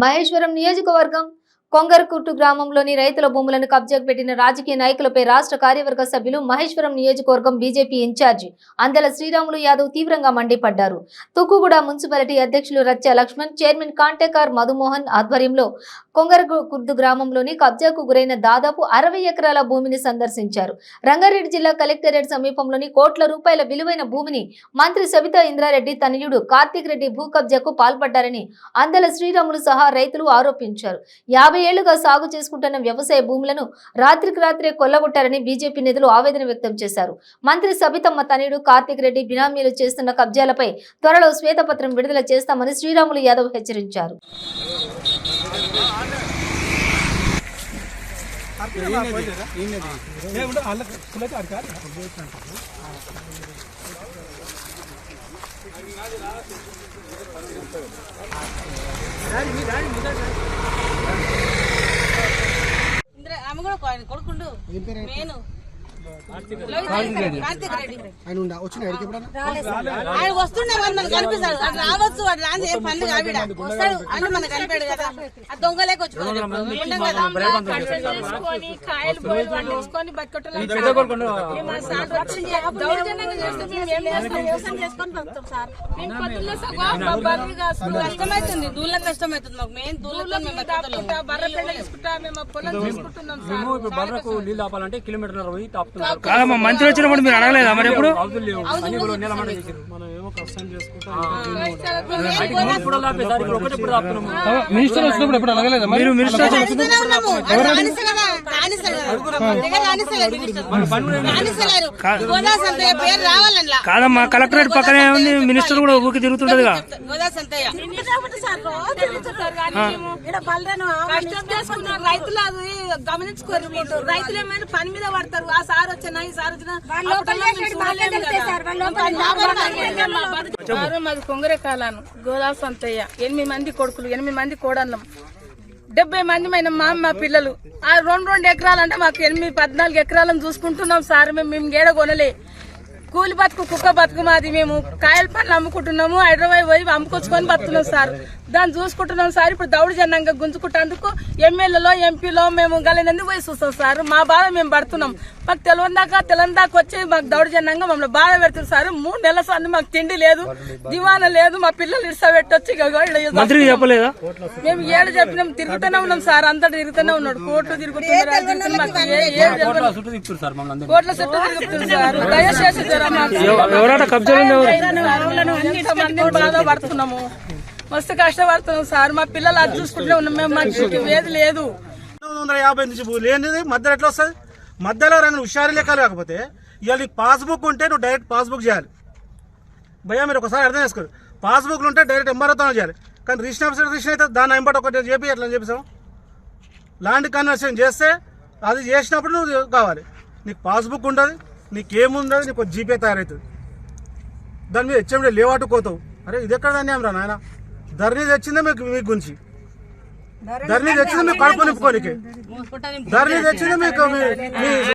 మహేశ్వరం నియోజకవర్గం కొంగరకుట్టు గ్రామంలోని రైతుల భూములను కబ్జాకు పెట్టిన రాజకీయ నాయకులపై రాష్ట్ర కార్యవర్గ సభ్యులు మహేశ్వరం నియోజకవర్గం బీజేపీ ఇన్ఛార్జి అందల శ్రీరాములు యాదవ్ తీవ్రంగా మండిపడ్డారు. తుక్కుగూడ మున్సిపాలిటీ అధ్యక్షులు రచ్చ లక్ష్మణ్ చైర్మన్ కాంటేకార్ మధుమోహన్ ఆధ్వర్యంలో కొంగరకుర్దు గ్రామంలోని కబ్జాకు గురైన దాదాపు అరవై ఎకరాల భూమిని సందర్శించారు. రంగారెడ్డి జిల్లా కలెక్టరేట్ సమీపంలోని కోట్ల రూపాయల విలువైన భూమిని మంత్రి సబితా ఇంద్రారెడ్డి తనయుడు కార్తీక్ రెడ్డి భూ కబ్జాకు పాల్పడ్డారని అందల శ్రీరాములు సహా రైతులు ఆరోపించారు. యాభై ఏళ్ళుగా సాగు చేసుకుంటున్న వ్యవసాయ భూములను రాత్రికి రాత్రే కొల్లగొట్టారని బీజేపీ నేతలు ఆవేదన వ్యక్తం చేశారు. మంత్రి సబితమ్మ తనయుడు కార్తీక్ రెడ్డి బినామీలు చేస్తున్న కబ్జాలపై త్వరలో శ్వేతపత్రం విడుదల చేస్తామని శ్రీరాములు యాదవ్ హెచ్చరించారు. ఇంద్ర ఆమె కూడా ఆయన కొడుకుండు నేను కార్తీక్ రెడ్డి ఆయన ఉండా? వచ్చిన ఎప్పుడన్నా? ఆయన వస్తుండే మరి మనకు కనిపిస్తాడు. అటు రావచ్చు అటు రాని ఏం పనులు కావిడ వస్తాడు అంటే మనకు కనిపాడు కదా. ఆ దొంగలేక కాయలు బోయలు పండించుకొని వచ్చి దూళ్ళ కష్టమైతుంది మాకు. మేము. దాపుకుంటా బర్రె తీసుకుంటా మేము పొలం తీసుకుంటున్నాం సార్. బర్రకు నీళ్ళు ఆపాలంటే కిలోమీటర్ పోయి కాదమ్మా మంత్రి వచ్చినప్పుడు మీరు అడగలేదా మరి ఎప్పుడు? మినిస్టర్ వచ్చినప్పుడు ఎప్పుడు అడగలేదా మీరు? మినిస్టర్ కాదమ్మా కలెక్టరేట్ పక్కనే ఉంది మినిస్టర్ కూడా ఊరికి తిరుగుతుంటదిగా గోదా గమనించుకోరు. రైతులు ఏమైనా పని మీద పడతారు. ఆ సార్ వచ్చినా ఈ సార్ వచ్చినా మాది కొంగరే కాలాను గోదావరి సంతయ్య. ఎనిమిది మంది కొడుకులు ఎనిమిది మంది కోడన్నం డెబ్బై మంది మైన మా మా పిల్లలు. ఆ రెండు రెండు ఎకరాలు అంటే మాకు ఎనిమిది పద్నాలుగు ఎకరాలను చూసుకుంటున్నాం సార్. మేము మేము గేడ కొనలే. కూలి బతుకు కుక్క బతుకు మాది. మేము కాయల పండ్లు అమ్ముకుంటున్నాము. హైదరాబాద్ పోయి అమ్ముకొచ్చుకొని బతున్నాం సార్. దాన్ని చూసుకుంటున్నాం సార్. ఇప్పుడు దౌడు జనంగా గుంజుకుంటేందుకు ఎమ్మెల్యేలో ఎంపీలో మేము గలనందుకు పోయి చూస్తాం సార్? మా బాధ మేము పడుతున్నాం. మాకు తెలియదాకా తెలంగాణకు వచ్చి మాకు దౌడు జనంగా మమ్మల్ని బాధ పెడుతుంది సార్. మూడు నెలల సంది మాకు తిండి లేదు దివానా లేదు మా పిల్లలు ఇడిసబెట్టొచ్చి చెప్పలేదా? మేము ఏడు చెప్పినాం తిరుగుతూనే ఉన్నాం సార్. అంతా తిరుగుతూనే ఉన్నాడు సార్ మమ్మల్ని అందరూ? కోట్ల చుట్టూ తిరుగుతుంది సార్. దయచేసి బాధపడుతున్నాము? మస్తు కష్టపడుతున్నాం సార్. మా పిల్లలు అది చూసుకుంటూనే ఉన్నాం. మేము మాకు వేది లేదు. వందల యాభై నుంచి లేనిది మధ్యలో ఎట్లా వస్తుంది? మధ్యలో రంగు హుషారు లెక్క లేకపోతే ఇవాళ నీకు పాస్బుక్ ఉంటే నువ్వు డైరెక్ట్ పాస్బుక్ చేయాలి. భయ్యా మీరు ఒకసారి అర్థం చేసుకోరు. పాస్బుక్లు ఉంటే డైరెక్ట్ ఎంబర్తో చేయాలి. కానీ రిజిస్టర్ ఆఫీసర్ రిజిస్టర్ అయితే దాని ఎంబట్ ఒకటి చెప్పి ఎట్లా చెప్పేసాం? ల్యాండ్ కన్వర్షన్ చేస్తే అది చేసినప్పుడు నువ్వు కావాలి. నీకు పాస్బుక్ ఉండదు నీకేముండదు నీకు జీపే తయారవుతుంది. దాని మీద హెచ్ఎండి లేవాటు కోతావు. అరే ఇది ఎక్కడ దాన్ని ఏం రా నాయన? ధరణి తెచ్చిందే మీకు మీకు గురించి. ధరణి తెచ్చిందే మీకు కడుపు నింపుకోనికి ధరణి తెచ్చిందే మీకు మీ- మీ